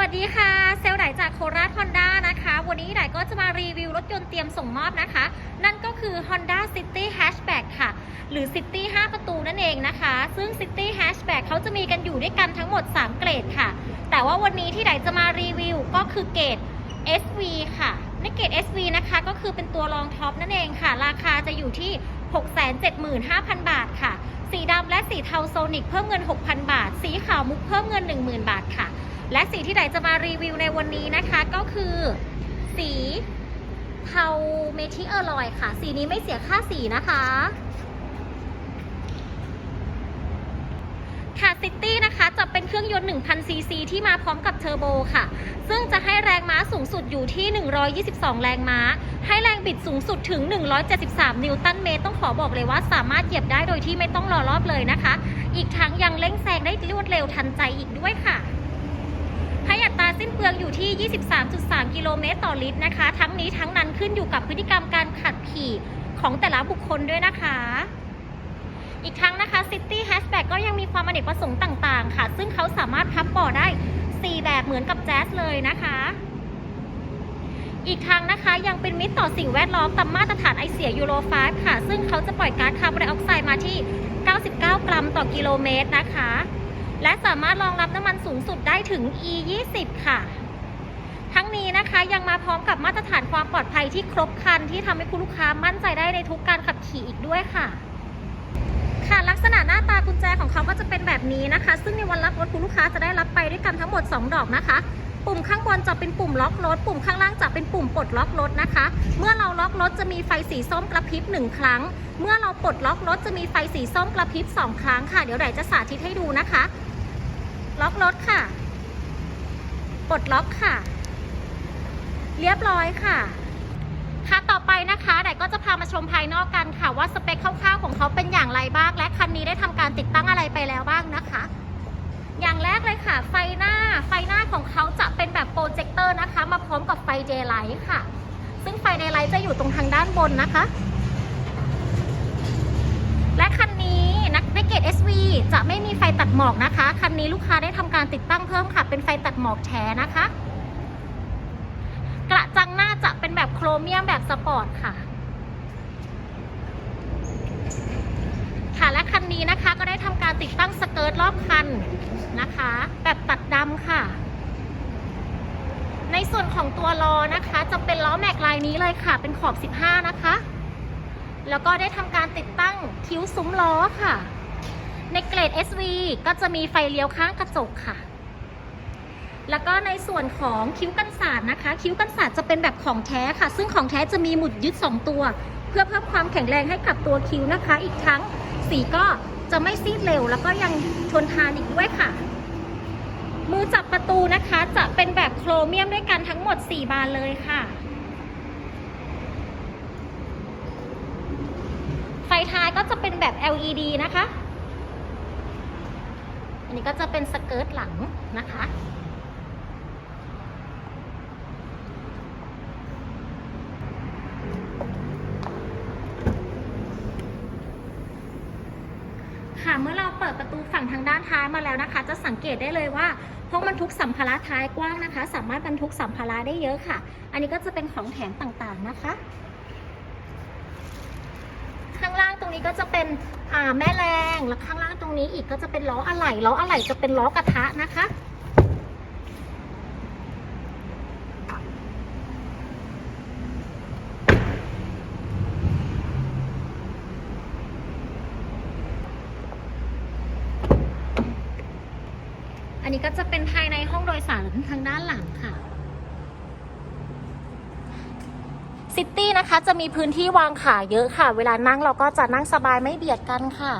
วัสดีค่ะ เซลล์ไหนจากโคราชฮอนด้านะคะ วันนี้ไหนก็จะมารีวิวรถยนต์เตรียมส่งมอบนะคะ นั่นก็คือ Honda City Hatchback ค่ะ หรือ City 5 ประตูนั่นเองนะคะ ซึ่ง City Hatchback เขาจะมีกันอยู่ด้วยกันทั้งหมด 3 เกรดค่ะ แต่ว่าวันนี้ที่ไหนจะมารีวิวก็คือเกรด SV ค่ะในเกรด SV นะคะก็คือเป็นตัวรองท็อปนั่นเองค่ะ ราคาจะอยู่ที่ 675,000 บาทค่ะ สีดำและสีเทาโซนิกเพิ่มเงิน 6,000 บาท สีขาวมุกเพิ่มเงิน 10,000 บาทค่ะ และสีที่ไหนจะมารีวิวในวันนี้นะคะ ก็คือสีเทาเมทิเออร์ลอยค่ะ สีนี้ไม่เสียค่าสีนะคะค่ะซิตี้นะคะจะเป็นเครื่องยนต์ 1,000 ซีซี ที่มาพร้อมกับเทอร์โบค่ะ ซึ่งจะให้แรงม้าสูงสุดอยู่ที่ 122 แรงม้า ให้แรงบิดสูงสุดถึง 173 นิวตันเมตร ต้องขอบอกเลยว่าสามารถเหยียบได้โดยที่ไม่ต้องรอรอบเลยนะคะ อีกทั้งยังเร่งแซงได้รวดเร็วทันใจอีกด้วยค่ะ สิ้นเปลืองอยู่ที่ 23.3 กิโลเมตรต่อลิตรนะคะ ทั้งนี้ทั้งนั้นขึ้นอยู่กับพฤติกรรมการขับขี่ของแต่ละบุคคลด้วยนะคะ อีกทั้งนะคะ City Hatchback ก็ยังมีความอเนกประสงค์ต่างๆ ค่ะ ซึ่งเขาสามารถพับบาะได้ 4 แบบเหมือนกับแจ๊สเลยนะคะ อีกทั้งนะคะยังเป็นมิตรต่อสิ่งแวดล้อมตามมาตรฐานไอเสียยูโร5ค่ะ ซึ่งเขาจะปล่อยก๊าซคาร์บอนไดออกไซด์มาที่ 99 กรัมต่อกิโลเมตรนะคะ และสามารถรองรับน้ำมันสูงสุดได้ถึง E20 ค่ะ ทั้งนี้นะคะยังมาพร้อมกับมาตรฐานความปลอดภัยที่ครบครันที่ทำให้คุณลูกค้ามั่นใจได้ในทุกการขับขี่อีกด้วยค่ะค่ะลักษณะหน้าตากุญแจของเขาก็จะเป็นแบบนี้นะคะ ซึ่งในวันรับรถคุณลูกค้าจะได้รับไปด้วยกันทั้งหมด 2 ดอกนะคะ ปุ่มข้างบนจะเป็นปุ่มล็อกรถ ปุ่มข้างล่างจะเป็นปุ่มปลดล็อกรถนะคะ เมื่อเราล็อกรถจะมีไฟสีส้มกระพริบหนึ่งครั้ง เมื่อเราปลดล็อกรถจะมีไฟสีส้มกระพริบสองครั้งค่ะ เดี๋ยวไหนจะสาธิตให้ดูนะคะ ล็อกรถค่ะ ปลดล็อกค่ะ เรียบร้อยค่ะ ค่ะต่อไปนะคะไหนก็จะพามาชมภายนอกกันค่ะ ว่าสเปคคร่าวๆของเขาเป็นอย่างไรบ้าง และคันนี้ได้ทำการติดตั้งอะไรไปแล้วบ้างนะคะ อย่างแรกเลยค่ะ ไฟหน้า ไฟหน้าของเขาจะเป็นแบบโปรเจคเตอร์นะคะ มาพร้อมกับไฟเดย์ไลท์ค่ะ ซึ่งไฟเดย์ไลท์จะอยู่ตรงทางด้านบนนะคะ และคันนี้นักในเกต SV จะไม่มี หมอกนะคะ คันนี้ลูกค้าได้ทำการติดตั้งเพิ่มค่ะ เป็นไฟตัดหมอกแท้นะคะ กระจังหน้าจะเป็นแบบโครเมียมแบบสปอร์ตค่ะ ค่ะและคันนี้นะคะก็ได้ทำการติดตั้งสเกิร์ตรอบคันนะคะ แบบตัดดำค่ะ ในส่วนของตัวล้อนะคะ จะเป็นล้อแม็กลายนี้เลยค่ะ เป็นขอบ 15 นะคะ แล้วก็ได้ทำการติดตั้งคิ้วซุ้มล้อค่ะ ในเกรด SV ก็จะมีไฟเลี้ยวข้างกระจกค่ะ แล้วก็ในส่วนของคิ้วกันศาสตร์นะคะ คิ้วกันศาสตร์จะเป็นแบบของแท้ค่ะ ซึ่งของแท้จะมีหมุดยึด 2 ตัว เพื่อเพิ่มความแข็งแรงให้กับตัวคิ้วนะคะ อีกทั้งสีก็จะไม่ซีดเร็ว แล้วก็ยังทนทานอีกด้วยค่ะ มือจับประตูนะคะจะเป็นแบบโครเมียมด้วยกันทั้งหมด 4 บานเลยค่ะไฟท้ายก็จะเป็นแบบ LED นะคะ นนี้ก็จะเป็นสเกิร์ตหลังนะคะ ค่ะเมื่อเราเปิดประตูฝั่งทางด้านท้ายมาแล้วนะคะ จะสังเกตได้เลยว่าห้องบรรทุกสัมภาระท้ายกว้างนะคะ สามารถบรรทุกสัมภาระได้เยอะค่ะ อันนี้ก็จะเป็นของแถมต่างๆนะคะางตรงนี้ก็จะเป็นอ่าแม่แรงแล้วข้างล่างตรงนี้อีกก็จะเป็นล้ออะไหล่ล้ออะไหล่จะเป็นล้อกระทะนะคะอันนี้ก็จะเป็นภายในห้องโดยสารทางด้านหลังค่ะ ซิตี้นะคะจะมีพื้นที่วางขาเยอะค่ะ เวลานั่งเราก็จะนั่งสบายไม่เบียดกันค่ะ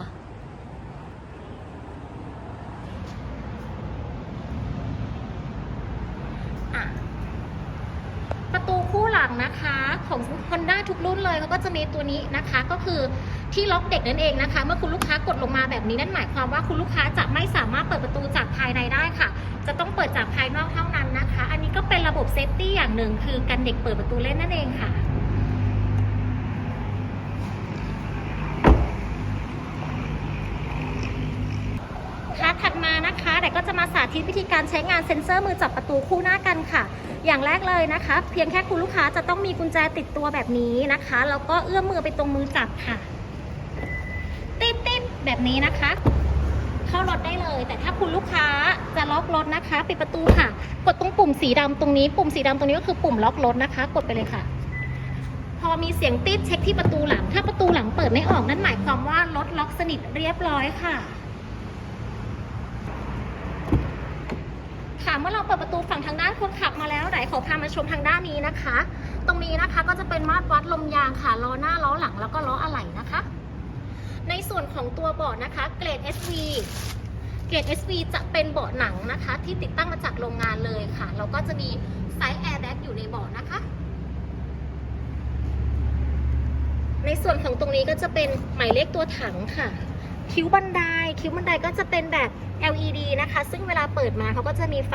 ประตูคู่หลังนะคะของ Honda ทุกรุ่นเลยเขาก็จะมีตัวนี้นะคะ ก็คือที่ล็อกเด็กนั่นเองนะคะ เมื่อคุณลูกค้ากดลงมาแบบนี้นั่นหมายความว่าคุณลูกค้าจะไม่สามารถเปิดประตูจากภายในได้ค่ะ จะต้องเปิดจากภายนอกเท่านั้นนะคะ อันนี้ก็เป็นระบบเซฟตี้อย่างหนึ่งคือกันเด็กเปิดประตูเล่นนั่นเองค่ะ ค่ะถัดมานะคะ แต่ก็จะมาสาธิตวิธีการใช้งานเซ็นเซอร์มือจับประตูคู่หน้ากันค่ะ อย่างแรกเลยนะคะ เพียงแค่คุณลูกค้าจะต้องมีกุญแจติดตัวแบบนี้นะคะ แล้วก็เอื้อมมือไปตรงมือจับค่ะ ติดติดๆแบบนี้นะคะ เข้ารถได้เลย แต่ถ้าคุณลูกค้าจะล็อกรถนะคะ ปิดประตูค่ะ กดตรงปุ่มสีดำตรงนี้ ปุ่มสีดำตรงนี้ก็คือปุ่มล็อกรถนะคะ กดไปเลยค่ะพอมีเสียงติดเช็คที่ประตูหลัง ถ้าประตูหลังเปิดไม่ออกนั่นหมายความว่ารถล็อกสนิทเรียบร้อยค่ะ เมื่อเราเปิดประตูฝั่งทางด้านคนขับมาแล้วไหนขอพามาชมทางด้านนี้นะคะ ตรงนี้นะคะก็จะเป็นมาตรวัดลมยางค่ะล้อหน้าล้อหลังแล้วก็ล้ออะไหล่นะคะ ในส่วนของตัวเบาะนะคะเกรด SV เกรด SV จะเป็นเบาะหนังนะคะ ที่ติดตั้งมาจากโรงงานเลยค่ะแล้วก็จะมีไซส์แอร์แบ็กอยู่ในเบาะนะคะ ในส่วนของตรงนี้ก็จะเป็นหมายเลขตัวถังค่ะ คิ้วบันไดคิ้วบันไดก็จะเป็นแบบ LED นะคะ ซึ่งเวลาเปิดมาเขาก็จะมีไฟ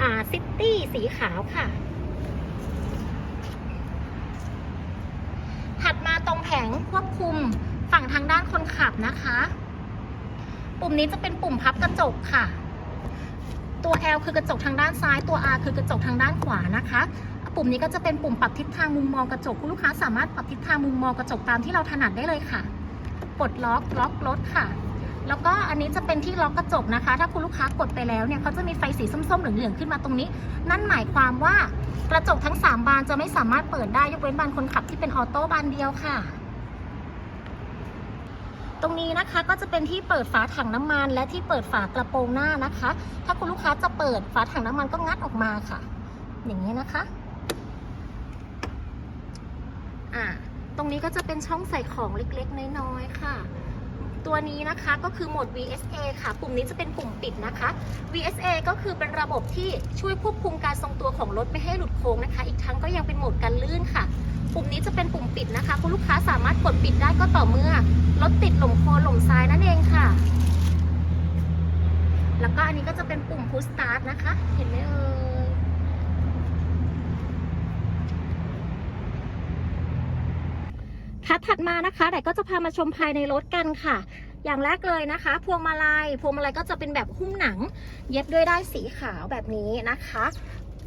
อ่าซิตี้สีขาวค่ะถัดมาตรงแผงควบคุมฝั่งทางด้านคนขับนะคะ ปุ่มนี้จะเป็นปุ่มพับกระจกค่ะ ตัว L คือกระจกทางด้านซ้าย ตัว R คือกระจกทางด้านขวานะคะ ปุ่มนี้ก็จะเป็นปุ่มปรับทิศทางมุมมองกระจกคุณลูกค้าสามารถปรับทิศทางมุมมองกระจกตามที่เราถนัดได้เลยค่ะ ปลดล็อกล็อกรถค่ะ แล้วก็อันนี้จะเป็นที่ล็อกกระจกนะคะ ถ้าคุณลูกค้ากดไปแล้วเนี่ยเขาจะมีไฟสีส้มๆเหลืองๆขึ้นมาตรงนี้ นั่นหมายความว่ากระจกทั้ง 3 บานจะไม่สามารถเปิดได้ยกเว้นบานคนขับที่เป็นออโต้บานเดียวค่ะตรงนี้นะคะก็จะเป็นที่เปิดฝาถังน้ำมัน และที่เปิดฝากระโปรงหน้านะคะ ถ้าคุณลูกค้าจะเปิดฝาถังน้ำมันก็งัดออกมาค่ะ อย่างนี้นะคะ อ่า ตรงนี้ก็จะเป็นช่องใส่ของเล็กๆ น้อยๆค่ะ ตัวนี้นะคะก็คือโหมด VSA ค่ะ ปุ่มนี้จะเป็นปุ่มปิดนะคะ VSA ก็คือเป็นระบบที่ช่วยควบคุมการทรงตัวของรถไม่ให้หลุดโค้งนะคะ อีกทั้งก็ยังเป็นโหมดการลื่นค่ะ ปุ่มนี้จะเป็นปุ่มปิดนะคะ คุณลูกค้าสามารถกดปิดได้ก็ต่อเมื่อรถติดหล่มโคนหล่มซ้ายนั่นเองค่ะ แล้วก็อันนี้ก็จะเป็นปุ่ม push start นะคะ เห็นไหมเอ่ย ค่ะถัดมานะคะแต่ก็จะพามาชมภายในรถกันค่ะ อย่างแรกเลยนะคะ พวงมาลัยพวงมาลัยก็จะเป็นแบบหุ้มหนัง เย็บด้วยด้ายสีขาวแบบนี้นะคะ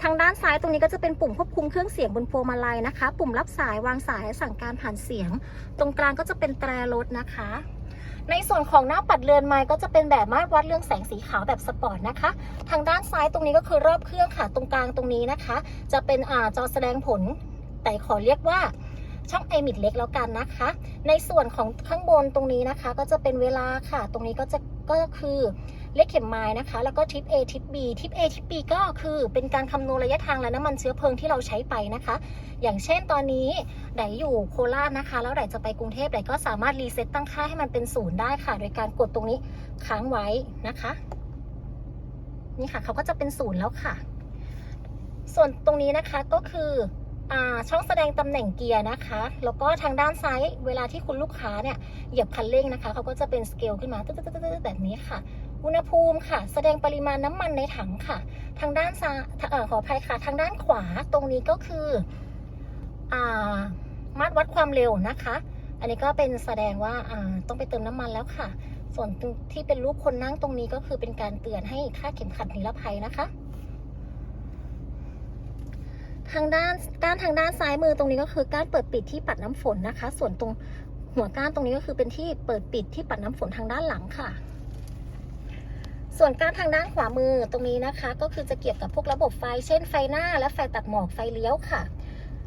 ทางด้านซ้ายตรงนี้ก็จะเป็นปุ่มควบคุมเครื่องเสียงบนพวงมาลัยนะคะ ปุ่มรับสายวางสายสั่งการผ่านเสียง ตรงกลางก็จะเป็นแตรรถนะคะในส่วนของหน้าปัดเรือนไม้ก็จะเป็นแบบมาตรวัดเรื่องแสงสีขาวแบบสปอร์ตนะคะ ทางด้านซ้ายตรงนี้ก็คือรอบเครื่องค่ะ ตรงกลางตรงนี้นะคะ จะเป็นอ่าจอแสดงผล แต่ขอเรียกว่า ช่องไอมิดเล็กแล้วกันนะคะ ในส่วนของข้างบนตรงนี้นะคะ ก็จะเป็นเวลาค่ะ ตรงนี้ก็จะก็คือเลขเข็มไม้นะคะ แล้วก็ทิป A ทิป B ทิป A ทิป B ก็คือเป็นการคำนวณระยะทางและน้ำมันเชื้อเพลิงที่เราใช้ไปนะคะ อย่างเช่นตอนนี้ไดอยู่โคราชนะคะ แล้วไดจะไปกรุงเทพไดก็สามารถรีเซ็ตตั้งค่าให้มันเป็นศูนย์ได้ค่ะ โดยการกดตรงนี้ค้างไว้นะคะ นี่ค่ะเขาก็จะเป็นศูนย์แล้วค่ะ ส่วนตรงนี้นะคะก็คือ ช่องแสดงตำแหน่งเกียร์นะคะ แล้วก็ทางด้านซ้ายเวลาที่คุณลูกค้าเนี่ยเหยียบคันเร่งนะคะเขาก็จะเป็นสเกลขึ้นมาตึ๊ดๆแบบนี้ค่ะ อุณหภูมิค่ะ แสดงปริมาณน้ำมันในถังค่ะ ทางด้านซ้ายขออภัยค่ะ ทางด้านขวาตรงนี้ก็คือมาตรวัดความเร็วนะคะ อันนี้ก็เป็นแสดงว่าต้องไปเติมน้ำมันแล้วค่ะ ส่วนที่เป็นรูปคนนั่งตรงนี้ก็คือเป็นการเตือนให้ค่าเข็มขัดนิรภัยนะคะ ทางด้านก้านทางด้านซ้ายมือตรงนี้ก็คือก้านเปิดปิดที่ปัดน้ำฝนนะคะ ส่วนตรงหัวก้านตรงนี้ก็คือเป็นที่เปิดปิดที่ปัดน้ำฝนทางด้านหลังค่ะ ส่วนก้านทางด้านขวามือตรงนี้นะคะ ก็คือจะเกี่ยวกับพวกระบบไฟ เช่นไฟหน้า และไฟตัดหมอกไฟเลี้ยวค่ะ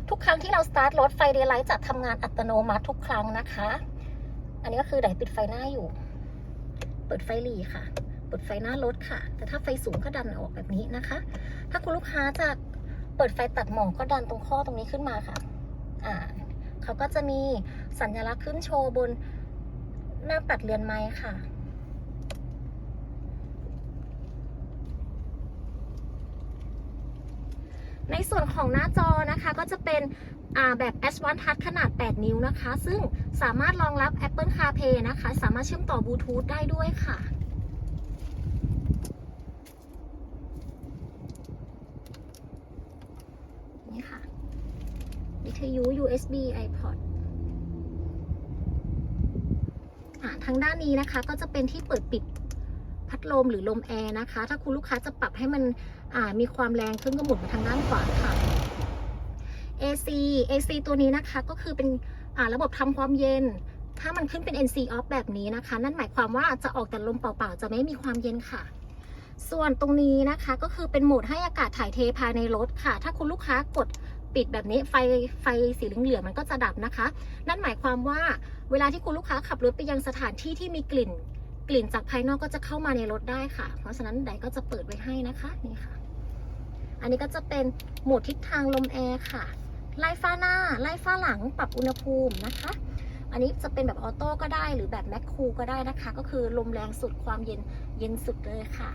ทุกครั้งที่เราสตาร์ทรถไฟเดย์ไลท์จะทำงานอัตโนมัติทุกครั้งนะคะ อันนี้ก็คือไดปิดไฟหน้าอยู่ เปิดไฟหลีค่ะ เปิดไฟหน้ารถค่ะ แต่ถ้าไฟสูงก็ดันออกแบบนี้นะคะ ถ้าคุณลูกค้าจะ เปิดไฟตัดหมอกก็ดันตรงข้อตรงนี้ขึ้นมาค่ะ อ่าเขาก็จะมีสัญลักษณ์ขึ้นโชว์บนหน้าปัดเรือนไม้ค่ะ ในส่วนของหน้าจอนะคะก็จะเป็นแบบ S1 Touch ขนาด 8 นิ้วนะคะ ซึ่งสามารถรองรับ Apple CarPlay นะคะ สามารถเชื่อมต่อบลูทูธได้ด้วยค่ะ นี่ค่ะ วิท ยุ USB iPod ทางด้านนี้นะคะก็จะเป็นที่เปิดปิดพัดลมหรือลมแอร์นะคะ ถ้าคุณลูกค้าจะปรับให้มันมีความแรงขึ้นก็หมุนมาทางด้านขวาค่ะ AC AC ตัวนี้นะคะก็คือเป็นระบบทำความเย็น ถ้ามันขึ้นเป็น NC off แบบนี้นะคะ นั่นหมายความว่าจะออกแต่ลมเปล่าๆ จะไม่มีความเย็นค่ะ ส่วนตรงนี้นะคะก็คือเป็นโหมดให้อากาศถ่ายเทภายในรถค่ะ ถ้าคุณลูกค้ากด ปิดแบบนี้ไฟไฟสีเหลืองๆมันก็จะดับนะคะ นั่นหมายความว่าเวลาที่คุณลูกค้าขับรถไปยังสถานที่ที่มีกลิ่น กลิ่นจากภายนอกก็จะเข้ามาในรถได้ค่ะ เพราะฉะนั้นไดก็จะเปิดไว้ให้นะคะนี่ค่ะ อันนี้ก็จะเป็นโหมดทิศทางลมแอร์ค่ะ ไล่ฟ้าหน้า ไล่ฟ้าหลังปรับอุณหภูมินะคะ อันนี้จะเป็นแบบออโต้ก็ได้หรือแบบแมคคูก็ได้นะคะ ก็คือลมแรงสุดความเย็นเย็นสุดเลยค่ะ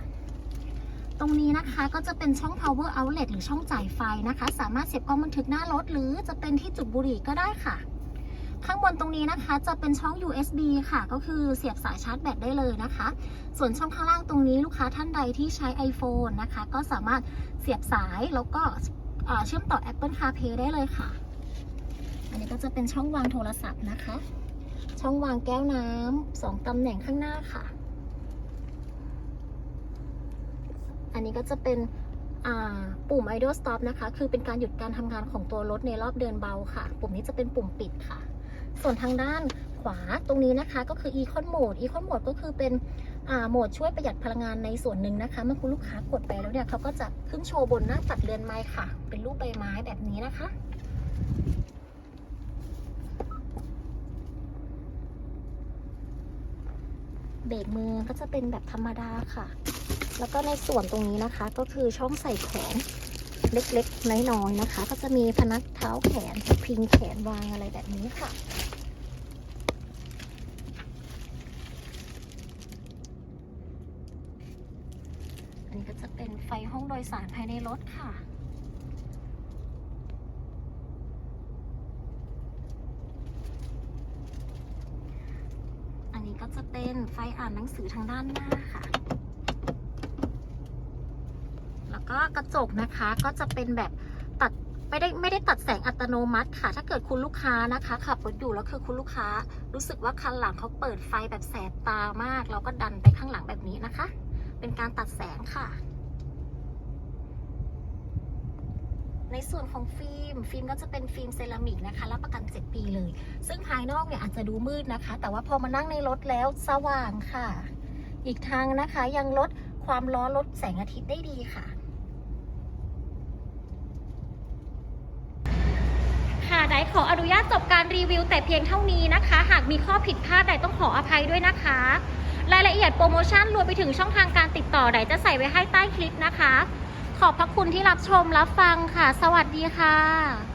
ตรงนี้นะคะก็จะเป็นช่อง power outlet หรือช่องจ่ายไฟนะคะ สามารถเสียบกล้องบันทึกหน้ารถ หรือจะเป็นที่จุดบุหรี่ก็ได้ค่ะ ข้างบนตรงนี้นะคะ จะเป็นช่อง USB ค่ะ ก็คือเสียบสายชาร์จแบตได้เลยนะคะ ส่วนช่องข้างล่างตรงนี้ลูกค้าท่านใดที่ใช้ iPhone นะคะ ก็สามารถเสียบสายแล้วก็เอ่อเชื่อมต่อ Apple CarPlay ได้เลยค่ะ อันนี้ก็จะเป็นช่องวางโทรศัพท์นะคะ ช่องวางแก้วน้ำสองตำแหน่งข้างหน้าค่ะ อันนี้ก็จะเป็นปุ่ม idle stop นะคะ คือเป็นการหยุดการทำงานของตัวรถในรอบเดินเบาค่ะ ปุ่มนี้จะเป็นปุ่มปิดค่ะ ส่วนทางด้านขวาตรงนี้นะคะก็คือ econ mode econ mode ก็คือเป็นโหมดช่วยประหยัดพลังงานในส่วนหนึ่งนะคะ เมื่อคุณลูกค้ากดไปแล้วเนี่ยเขาก็จะขึ้นโชว์บนหน้าปัดเรือนไม้ค่ะ เป็นรูปใบไม้แบบนี้นะคะเบรกมือก็จะเป็นแบบธรรมดาค่ะ แล้วก็ในส่วนตรงนี้นะคะก็คือช่องใส่ของเล็กๆ น้อยๆนะคะ ก็จะมีพนักเท้าแขนพิงแขนวางอะไรแบบนี้ค่ะ อันนี้ก็จะเป็นไฟห้องโดยสารภายในรถค่ะอันนี้ก็จะเป็นไฟอ่านหนังสือทางด้านหน้าค่ะ แล้ว กระจกนะคะ ก็จะเป็นแบบตัดไม่ได้ไม่ได้ตัดแสงอัตโนมัติค่ะ ถ้าเกิดคุณลูกค้านะคะขับรถอยู่แล้วคือคุณลูกค้า รู้สึกว่าคันหลังเขาเปิดไฟแบบแสบตามาก เราก็ดันไปข้างหลังแบบนี้นะคะ เป็นการตัดแสงค่ะ ในส่วนของฟิล์ม ฟิล์มก็จะเป็นฟิล์มเซรามิกนะคะรับประกัน 7 ปีเลย ซึ่งภายนอกเนี่ยอาจจะดูมืดนะคะ แต่ว่าพอมานั่งในรถแล้วสว่างค่ะ อีกทางนะคะยังลดความร้อนลดแสงอาทิตย์ได้ดีค่ะ ค่ะ ไดขออนุญาตจบการรีวิวแต่เพียงเท่านี้นะคะ หากมีข้อผิดพลาดไดต้องขออภัยด้วยนะคะ รายละเอียดโปรโมชั่นรวมไปถึงช่องทางการติดต่อไดจะใส่ไว้ให้ใต้คลิปนะคะ ขอบพระคุณที่รับชมรับฟังค่ะ สวัสดีค่ะ